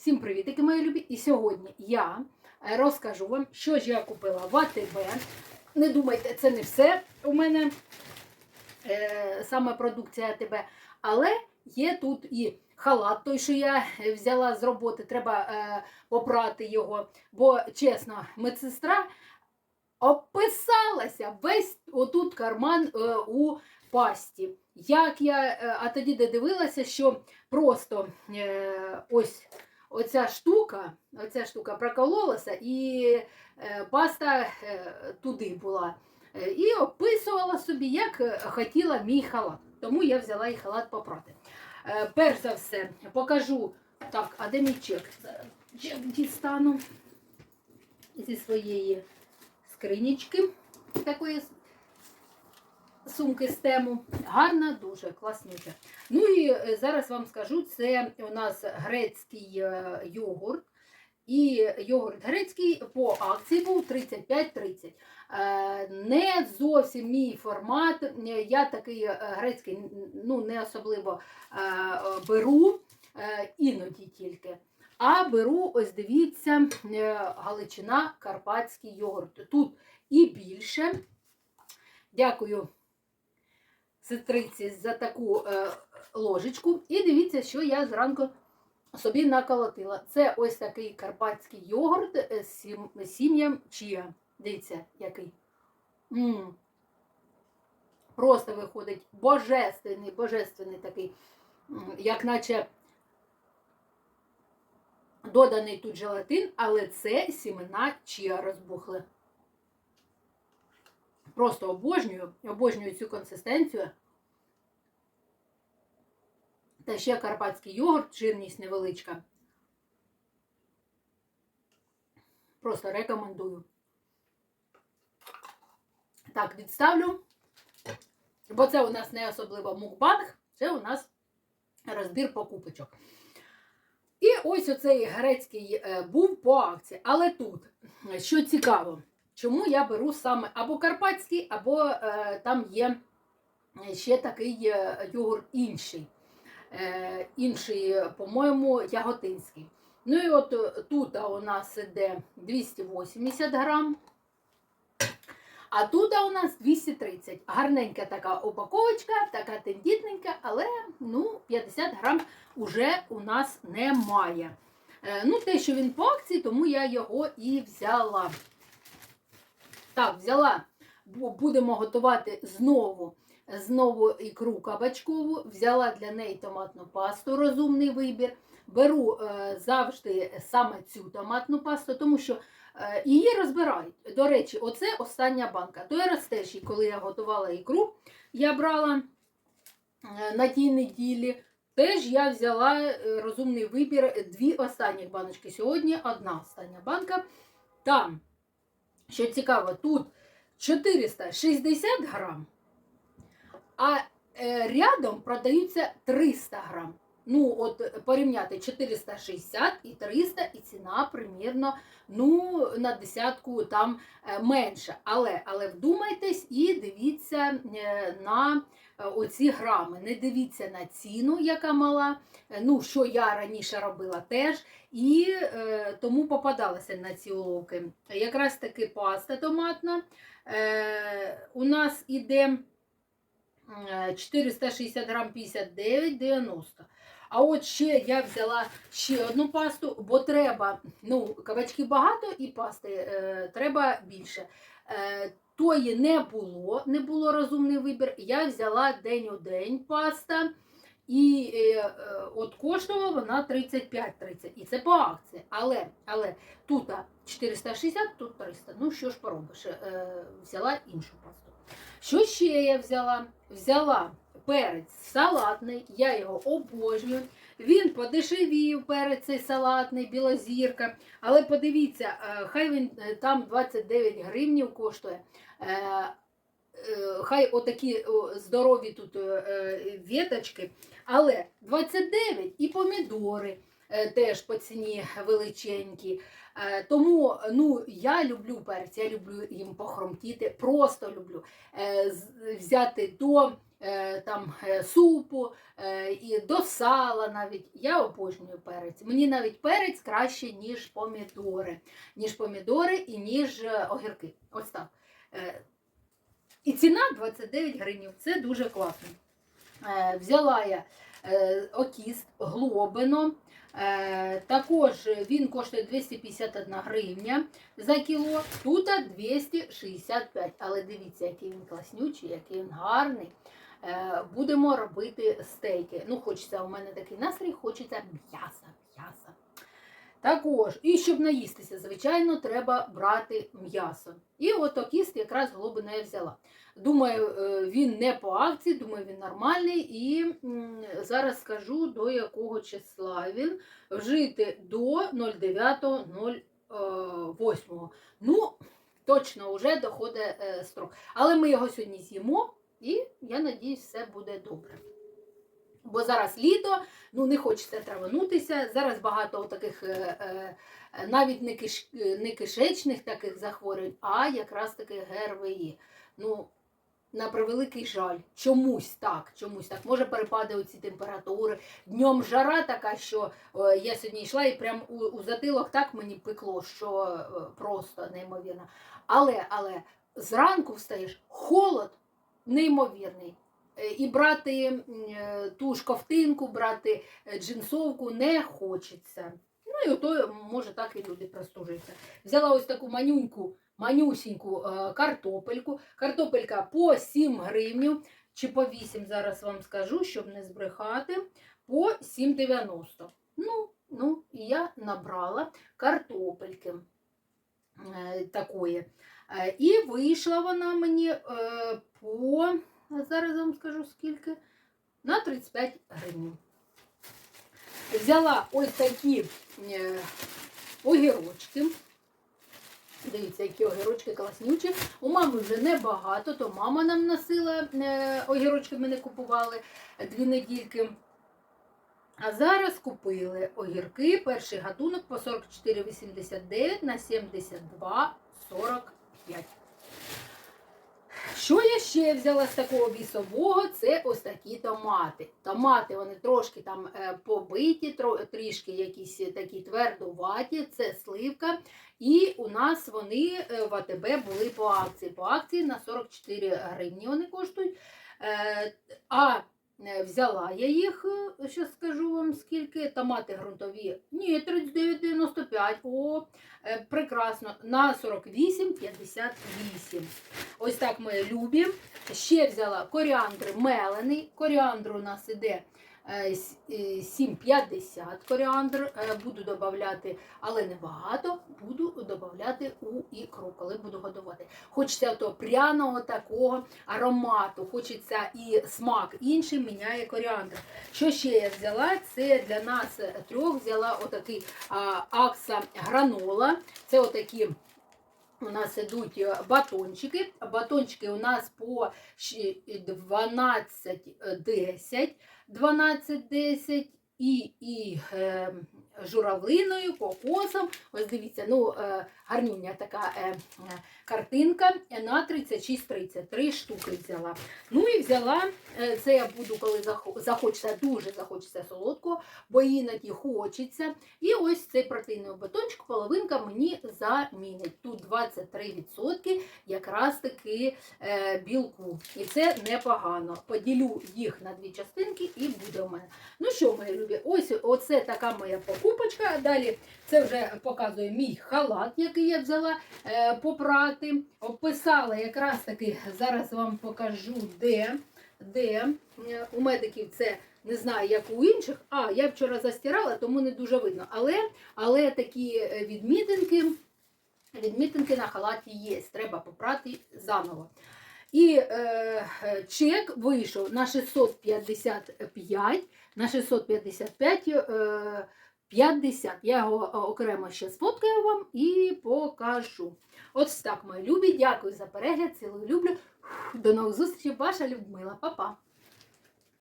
Всім привітики, мої любі! І сьогодні я е, розкажу вам, що ж я купила в АТБ. Не думайте, це не все у мене е, саме продукція АТБ, але є тут і халат, той, що я взяла з роботи, треба е, попрати його. Бо, чесно, медсестра описалася весь отут карман е, у пасті. Як я, е, а тоді де дивилася, що просто е, ось оця штука, оця штука прокололася, і е, паста е, туди була. Е, І описувала собі, як хотіла мій халат. Тому я взяла і халат попрати. Перш за все, покажу. Так, а де мій чек? Чек дістану зі своєї скринічки. Такої сумки з тему. Гарна, дуже класнюча. Ну і е, зараз вам скажу, це у нас грецький е, йогурт. І йогурт грецький по акції був 35-30. Е, Не зовсім мій формат. Я такий грецький ну, не особливо беру, іноді тільки. А беру, ось дивіться, Галичина Карпатський йогурт. Тут і більше. Дякую сестриці за таку е, ложечку. І дивіться, що я зранку собі наколотила. Це ось такий карпатський йогурт е, з сім- сім'ям чия. Дивіться, який. м Просто виходить божественний, божественний такий, як наче доданий тут желатин, але це сімена чия розбухли. Просто обожнюю, обожнюю цю консистенцію. Та ще карпатський йогурт, жирність невеличка. Просто рекомендую. Так, відставлю. Бо це у нас не особливо мукбанг, це у нас розбір покупочок. І ось оцей грецький е, був по акції. Але тут, що цікаво, чому я беру саме або карпатський, або е, там є ще такий е, йогурт інший. Е, інший, по-моєму, яготинський. Ну і от е, тут у нас іде 280 грам, а тут у нас 230. Гарненька така упаковочка, така тендітненька, але ну, 50 грам уже у нас немає. Е, Ну, те, що він по акції, тому я його і взяла. Так, взяла, будемо готувати знову, знову ікру кабачкову. Взяла для неї томатну пасту, розумний вибір. Беру е, завжди саме цю томатну пасту, тому що е, її розбирають. До речі, оце остання банка. Той раз теж, коли я готувала ікру, я брала е, на тій неділі. Теж я взяла е, розумний вибір дві останні баночки. Сьогодні одна остання банка. Там, що цікаво, тут 460 грам, а е, рядом продаються 300 грам. Ну, от порівняти 460 і 300, і ціна примірно ну, на десятку там менше. Але, але вдумайтесь і дивіться е, на е, оці грами. Не дивіться на ціну, яка мала. Е, Ну, що я раніше робила теж. І е, тому попадалася на ці уловки. Якраз таки паста томатна. Е, у нас іде е, 460 грам 59,90. А от ще я взяла ще одну пасту, бо треба, ну, кабачки багато і пасти е, треба більше. Е, тої не було, не було розумний вибір. Я взяла день у день паста. І е, е, от коштувала вона 35-30. І це по акції. Але, але тут 460, тут 300. Ну що ж поробиш? Е, взяла іншу пасту. Що ще я взяла? Взяла перець салатний, я його обожнюю. Він подешевів перець цей салатний, білозірка. Але подивіться, е, хай він е, там 29 гривнів коштує. Е, Хай отакі здорові тут віточки, але 29 і помідори теж по ціні величенькі. Тому ну, я люблю перець, я люблю їм похромтіти, просто люблю взяти до там е, супу е, і до сала навіть. Я обожнюю перець. Мені навіть перець краще, ніж помідори, ніж помідори і ніж е, огірки. Ось так. Е, І ціна 29 гривень. Це дуже класно. Е, Взяла я е, окіст глобино. Е, Також він коштує 251 гривня за кіло, тут 265. Але дивіться, який він класнючий, який він гарний. Е, Будемо робити стейки. Ну, хочеться, у мене такий настрій, хочеться м'яса. м'яса. Також, і щоб наїстися, звичайно, треба брати м'ясо. І от окіст якраз глобина я взяла. Думаю, е, він не по акції, думаю, він нормальний. І зараз скажу, до якого числа він вжити до 09.08. Ну, точно вже доходить е, строк. Але ми його сьогодні з'їмо, і я надіюсь, все буде добре. Бо зараз літо, ну не хочеться траванутися. Зараз багато таких е, е, навіть не, киш, е, не кишечних таких захворювань, а якраз таки ГРВІ. Ну, на превеликий жаль, чомусь так, чомусь так. Може перепади оці температури. Днем жара така, що я сьогодні йшла і прям у, у затилок так мені пекло, що просто неймовірно. Але, але зранку встаєш, холод неймовірний. Е, І брати е, ту ж ковтинку, брати е, джинсовку не хочеться. Ну і ото, може, так і люди простужуються. Взяла ось таку манюньку, манюсіньку картопельку. Картопелька по 7 гривнів, чи по 8, зараз вам скажу, щоб не збрехати, по 7,90. Ну, ну, і я набрала картопельки такої. І вийшла вона мені по, а зараз вам скажу скільки, на 35 гривень. Взяла ось такі е, огірочки. Дивіться, які огірочки класнючі. У мами вже небагато, то мама нам носила е, огірочки, ми не купували дві недільки. А зараз купили огірки, перший гатунок по 44,89 на 72,45. Що я ще взяла з такого вісового? Це ось такі томати. Томати вони трошки там е, побиті, трішки якісь такі твердуваті, це сливка. І у нас вони е, в АТБ були по акції. По акції на 44 гривні вони коштують. Е, А взяла я їх, що скажу вам скільки. Томати ґрунтові. Ні, 39,95. О, е, прекрасно. На 48,58. Ось так ми любі. Ще взяла коріандр мелений. Коріандр у нас іде е, е, Е, 7,50 е, коріандр е, буду додавати, але не багато, буду додавати у ікру, коли буду готувати. Хочеться то пряного такого аромату, хочеться і смак інший міняє коріандр. Що ще я взяла? Це для нас трьох взяла отакий акса гранола. Це отакі. У нас ідуть батончики. Батончики у нас по 12,10. 12, 10 і, і е, журавлиною, кокосом. Ось дивіться, ну, е, гарнюня така е, е, картинка на 36-30. Три штуки взяла. Ну і взяла, це я буду, коли захочеться, дуже захочеться солодкого, бо іноді хочеться. І ось цей протеїновий батончик, половинка мені замінить. Тут 23% якраз таки білку. І це непогано. Поділю їх на дві частинки і буде у мене. Ну що, мої любі, ось оце така моя покупочка. Далі це вже показує мій халат, який я взяла е, попрати. Описала якраз таки, зараз вам покажу, де. де. Е, У медиків це не знаю, як у інших. А, я вчора застирала, тому не дуже видно. Але, але такі е, відмітинки, відмітинки на халаті є. Треба попрати заново. І е, чек вийшов на 655, на 655 е, 50. Я його е, окремо ще сфоткаю вам і покажу. Ось так, мої любі. Дякую за перегляд. Цілую люблю. До нових зустрічей, ваша Людмила. Па-па.